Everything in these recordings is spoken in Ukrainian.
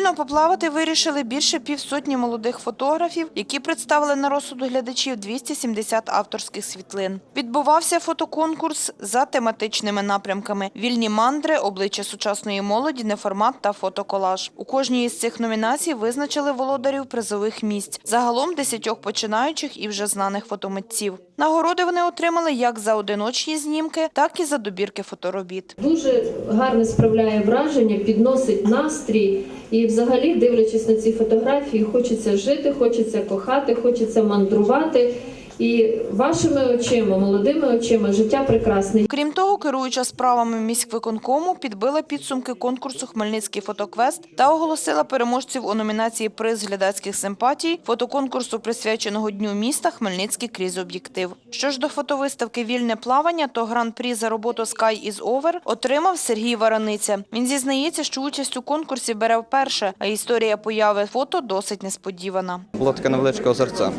Вільно поплавати вирішили більше півсотні молодих фотографів, які представили на розсуду глядачів 270 авторських світлин. Відбувався фотоконкурс за тематичними напрямками: вільні мандри, обличчя сучасної молоді, неформат та фотоколаж. У кожній із цих номінацій визначили володарів призових місць. Загалом десятьох починаючих і вже знаних фотомитців. Нагороди вони отримали як за одиночні знімки, так і за добірки фоторобіт. Дуже гарно справляє враження, підносить настрій. І взагалі, дивлячись на ці фотографії, хочеться жити, хочеться кохати, хочеться мандрувати. І вашими очима, молодими очима, життя прекрасне. Крім того, керуюча справами міськвиконкому підбила підсумки конкурсу Хмельницький фотоквест та оголосила переможців у номінації Приз глядацьких симпатій фотоконкурсу, присвяченого Дню міста Хмельницький крізь об'єктив. Що ж до фотовиставки Вільне плавання, то гран-прі за роботу Sky is Over отримав Сергій Вараниця. Він зізнається, що участь у конкурсі бере вперше, а історія появи фото досить несподівана. Було таке невеличке озерце.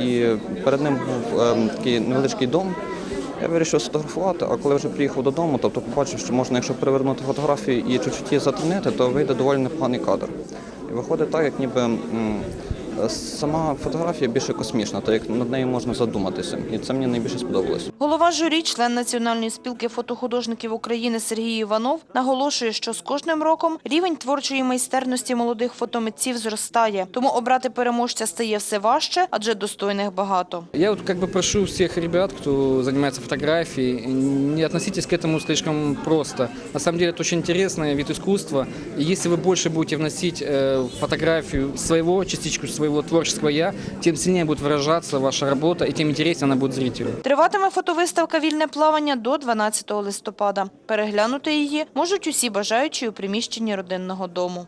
І перед ним був е, такий невеличкий дом. Я вирішив сфотографувати, а коли вже приїхав додому, тобто побачив, що можна, якщо перевернути фотографію і чуть-чуть її затемнити, то вийде доволі непоганий кадр. І виходить так, як ніби сама фотографія більше космічна, так як над нею можна задуматися. І це мені найбільше сподобалось. Голова журі, член Національної спілки фотохудожників України Сергій Іванов, наголошує, що з кожним роком рівень творчої майстерності молодих фотомитців зростає, тому обрати переможця стає все важче, адже достойних багато. Я вот как бы прошу всех ребят, кто занимается фотографией, не относитесь к этому слишком просто. На самом деле это очень интересный вид искусства. И если вы больше будете вносить э, в фотографию своего, частичку своего творческого «я», тем сильнее будет выражаться ваша работа и тем интереснее она будет зрителю. Триватиме фотовиставка Вільне плавання до 12 листопада. Переглянути її можуть усі бажаючі у приміщенні родинного дому.